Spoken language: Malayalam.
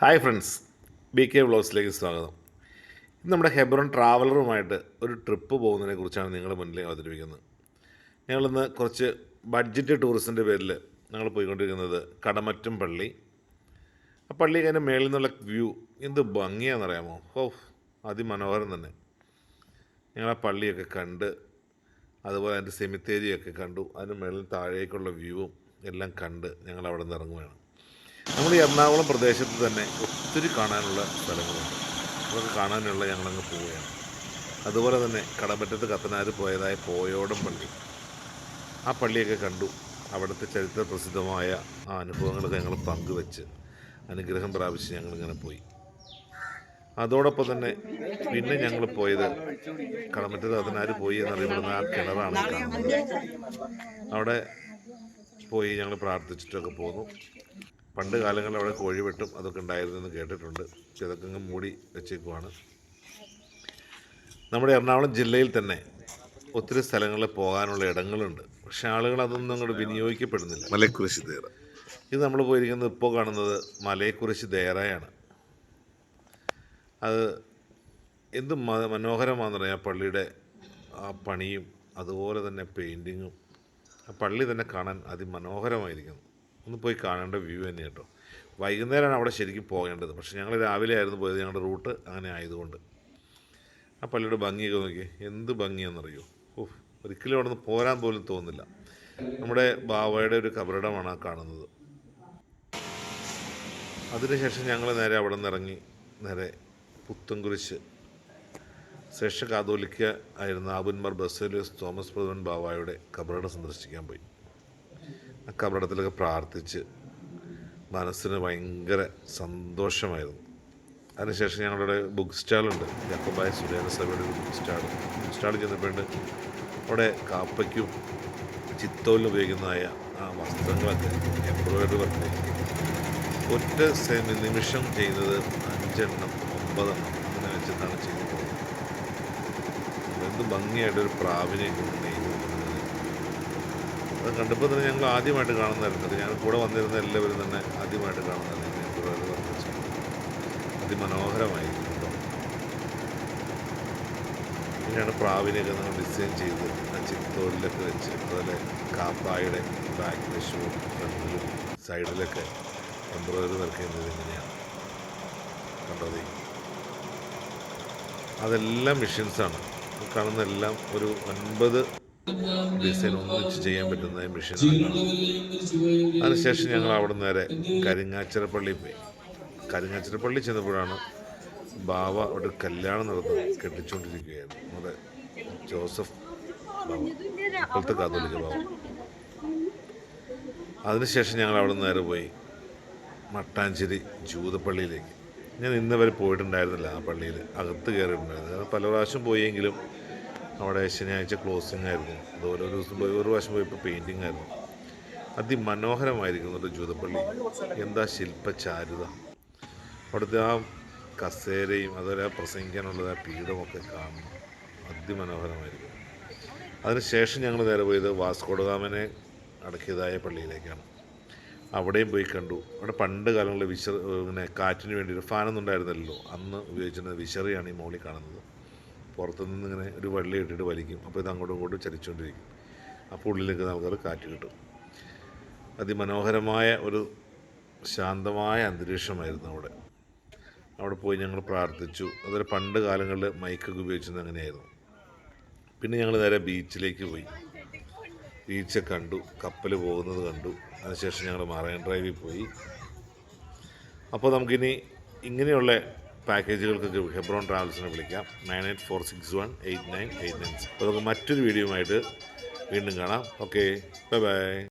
ഹായ് ഫ്രണ്ട്സ് ബി കെ വ്ളോഗ്സിലേക്ക് സ്വാഗതം. ഇന്ന് നമ്മുടെ ഹെബ്രോൺ ട്രാവലറുമായിട്ട് ഒരു ട്രിപ്പ് പോകുന്നതിനെ കുറിച്ചാണ് നിങ്ങളുടെ മുന്നിൽ അവതരിപ്പിക്കുന്നത്. ഞങ്ങളിന്ന് കുറച്ച് ബഡ്ജറ്റ് ടൂറിസ്റ്റിന്റെ പേരിൽ ഞങ്ങൾ പോയിക്കൊണ്ടിരിക്കുന്നത് കടമറ്റം പള്ളി. ആ പള്ളി അതിന്റെ മേളിൽ നിന്നുള്ള വ്യൂ എന്ത് ഭംഗിയാണെന്നറിയാമോ? ഓ അതിമനോഹരം തന്നെ. ഞങ്ങൾ ആ പള്ളിയൊക്കെ കണ്ട് അതുപോലെ അതിന്റെ സെമിത്തേരിയൊക്കെ കണ്ടു അതിന് മേളിൽ താഴേക്കുള്ള വ്യൂവും എല്ലാം കണ്ട് ഞങ്ങൾ അവിടെ നിന്ന് ഇറങ്ങുകയാണ്. നമ്മൾ ഈ എറണാകുളം പ്രദേശത്ത് തന്നെ ഒത്തിരി കാണാനുള്ള സ്ഥലങ്ങളുണ്ട്. അതൊക്കെ കാണാനുള്ള ഞങ്ങളങ്ങ് പോവുകയാണ്. അതുപോലെ തന്നെ കടമറ്റത്ത് കത്തനാർ പോയതായ പോയോടം പള്ളി. ആ പള്ളിയൊക്കെ കണ്ടു. അവിടുത്തെ ചരിത്ര പ്രസിദ്ധമായ ആ അനുഭവങ്ങളൊക്കെ ഞങ്ങൾ പങ്കുവെച്ച് അനുഗ്രഹം പ്രാപിച്ച് ഞങ്ങളിങ്ങനെ പോയി. അതോടൊപ്പം തന്നെ പിന്നെ ഞങ്ങൾ പോയത് കടമറ്റത്ത് കത്തനാർ പോയി എന്നറിയപ്പെടുന്ന ആ കിണറാണ് കാണുന്നത്. അവിടെ പോയി ഞങ്ങൾ പ്രാർത്ഥിച്ചിട്ടൊക്കെ പോന്നു. പണ്ട് കാലങ്ങളിൽ അവിടെ കോഴി വെട്ടും അതൊക്കെ ഉണ്ടായിരുന്നെന്ന് കേട്ടിട്ടുണ്ട്. പക്ഷെ അതൊക്കെ അങ്ങ് മൂടി വെച്ചേക്കുവാണ്. നമ്മുടെ എറണാകുളം ജില്ലയിൽ തന്നെ ഒത്തിരി സ്ഥലങ്ങളിൽ പോകാനുള്ള ഇടങ്ങളുണ്ട്. പക്ഷെ ആളുകൾ അതൊന്നും അങ്ങോട്ട് വിനിയോഗിക്കപ്പെടുന്നില്ല. മലക്കുറിശി ദേറ ഇത് നമ്മൾ പോയിരിക്കുന്നത് ഇപ്പോൾ കാണുന്നത് മലയെക്കുറിശി ദേറയാണ് അത് എന്ത് മ- മനോഹരമാണെന്ന് പറയാം ആ പള്ളിയുടെ ആ പണിയും അതുപോലെ തന്നെ പെയിന്റിങ്ങും. ആ പള്ളി തന്നെ കാണാൻ അതിമനോഹരമായിരിക്കുന്നു. ഒന്ന് പോയി കാണേണ്ട വ്യൂ തന്നെ കേട്ടോ. വൈകുന്നേരമാണ് അവിടെ ശരിക്കും പോകേണ്ടത്. പക്ഷേ ഞങ്ങൾ രാവിലെ ആയിരുന്നു പോയത് ഞങ്ങളുടെ റൂട്ട് അങ്ങനെ ആയതുകൊണ്ട്. ആ പള്ളിയുടെ ഭംഗിയൊക്കെ നോക്കി. എന്ത് ഭംഗിയാണെന്നറിയോ? ഓഹ് ഒരിക്കലും അവിടെ നിന്ന് പോരാൻ പോലും തോന്നില്ല നമ്മുടെ ബാവയുടെ ഒരു കബറിടമാണ് ആ കാണുന്നത്. അതിനുശേഷം ഞങ്ങൾ നേരെ അവിടെ നിന്ന് ഇറങ്ങി നേരെ പുത്തൻകുരിശ്. ശ്രേഷ്ഠ കാതോലിക്ക ആയിരുന്ന ആബുന്മാർ ബസേലിയസ് തോമസ് പ്രഥമൻ ബാവായുടെ കബറിടം സന്ദർശിക്കാൻ പോയി. ആ കബറിടത്തിലൊക്കെ പ്രാർത്ഥിച്ച് മനസ്സിന് ഭയങ്കര സന്തോഷമായിരുന്നു. അതിനുശേഷം ഞങ്ങളുടെ ബുക്ക് സ്റ്റാളുണ്ട് ജക്കബായ സുരേന സഭയുടെ ഒരു ബുക്ക് സ്റ്റാൾ ബുക്ക് സ്റ്റാളിൽ ചെന്നപ്പോണ്ട് അവിടെ കാപ്പയ്ക്കും ചിത്തോലിന് ഉപയോഗിക്കുന്നതായ ആ വസ്ത്രങ്ങളൊക്കെ എംബ്രോയിഡറി വർക്ക്. ഒറ്റ സെമി നിമിഷം ചെയ്യുന്നത് അഞ്ചെണ്ണം ഒമ്പതെണ്ണം അങ്ങനെ വെച്ചിട്ടാണ് ചെയ്തു പോകുന്നത്. എന്ത് ഭംഗിയായിട്ടൊരു പ്രാവിനെ കൊണ്ട് നെയ്ത് അത് കണ്ടപ്പോൾ തന്നെ ഞങ്ങൾ ആദ്യമായിട്ട് കാണുന്നതായിരുന്നു. ഞാൻ കൂടെ വന്നിരുന്ന എല്ലാവരും തന്നെ ആദ്യമായിട്ട് കാണുന്നതായിരുന്നു ഞാൻ കൂടെ വർദ്ധിച്ചു അതിമനോഹരമായിരുന്നു കേട്ടോ. പിന്നെയാണ് പ്രാവിനെയൊക്കെ നമ്മൾ ഡിസൈൻ ചെയ്ത് ആ ചിത്തോലിലൊക്കെ വെച്ച് അതുപോലെ കാപ്പായുടെ ബാക്ക് വശവും ഫ്രണ്ടിലും സൈഡിലൊക്കെ എംബ്രോയിഡറി വർക്ക് ചെയ്യുന്നത് എങ്ങനെയാണ് കണ്ടത് അതെല്ലാം മെഷീൻസാണ് കാണുന്ന എല്ലാം ഒരു ഒൻപത് ഡിസൈൻ ഒന്നിച്ച് ചെയ്യാൻ പറ്റുന്ന മെഷീൻ അതിനുശേഷം ഞങ്ങൾ അവിടെ നേരെ കരിങ്ങാച്ചിറപ്പള്ളി പോയി. കരിങ്ങാച്ചിറപ്പള്ളി ചെന്നപ്പോഴാണ് ബാവ അവിടെ കല്യാണം നടന്ന് കെട്ടിച്ചുകൊണ്ടിരിക്കുകയായിരുന്നു നമ്മുടെ ജോസഫ് ബാവ ഇപ്പോഴത്തെ കാതോലിക്ക ബാവ. അതിനുശേഷം ഞങ്ങൾ അവിടെ നേരെ പോയി മട്ടാഞ്ചേരി ജൂതപ്പള്ളിയിലേക്ക്. ഞാൻ ഇന്ന് വരെ പോയിട്ടുണ്ടായിരുന്നില്ല ആ പള്ളിയിൽ. അകത്ത് കയറിയിട്ടുണ്ടായിരുന്നു. പല പ്രാവശ്യം പോയെങ്കിലും അവിടെ ശനിയാഴ്ച ക്ലോസിംഗ് ആയിരുന്നു. അതുപോലെ ഒരു ദിവസം പോയി ഒരു പ്രാവശ്യം പോയപ്പോൾ പെയിന്റിങ് ആയിരുന്നു. അതിമനോഹരമായിരിക്കുന്നു ഒരു ജൂതപ്പള്ളി. എന്താ ശില്പചാരുത. അവിടുത്തെ ആ കസേരയും അതുപോലെ ആ പ്രസംഗിക്കാനുള്ളത് ആ പീഠമൊക്കെ കാണണം അതിമനോഹരമായിരിക്കും അതിനുശേഷം ഞങ്ങൾ നേരെ പോയത് വാസ്കോഡഗാമനെ അടക്കിയതായ പള്ളിയിലേക്കാണ്. അവിടെയും പോയി കണ്ടു. അവിടെ പണ്ട് കാലങ്ങളിൽ വിശർ ഇങ്ങനെ കാറ്റിന് വേണ്ടി ഒരു ഫാനൊന്നും ഉണ്ടായിരുന്നല്ലോ അന്ന് ഉപയോഗിച്ചിരുന്ന വിശറിയാണ് ഈ മോളിൽ കാണുന്നത്. പുറത്തുനിന്ന് ഇങ്ങനെ ഒരു വള്ളി ഇട്ടിട്ട് വലിക്കും. അപ്പോൾ ഇത് അങ്ങോട്ടും ഇങ്ങോട്ടും ചലിച്ചുകൊണ്ടിരിക്കും. അപ്പോൾ ഉള്ളിലേക്ക് നമുക്കത് കാറ്റ് കിട്ടും. അതിമനോഹരമായ ഒരു ശാന്തമായ അന്തരീക്ഷമായിരുന്നു അവിടെ. അവിടെ പോയി ഞങ്ങൾ പ്രാർത്ഥിച്ചു. അതുപോലെ പണ്ട് കാലങ്ങളിൽ മൈക്കൊക്കെ ഉപയോഗിച്ചിരുന്നത് അങ്ങനെയായിരുന്നു. പിന്നെ ഞങ്ങൾ നേരെ ബീച്ചിലേക്ക് പോയി. ബീച്ച് കണ്ടു. കപ്പൽ പോകുന്നത് കണ്ടു. അതിനുശേഷം ഞങ്ങൾ മറൈൻ ഡ്രൈവിൽ പോയി. അപ്പോൾ നമുക്കിനി ഇങ്ങനെയുള്ള പാക്കേജുകൾക്കൊക്കെ ഹെബ്രോൺ ട്രാവൽസിനെ വിളിക്കാം. Nine eight four six one eight nine eight nine അപ്പോൾ നമുക്ക് മറ്റൊരു വീഡിയോയുമായിട്ട് വീണ്ടും കാണാം. ഓക്കെ. Bye bye.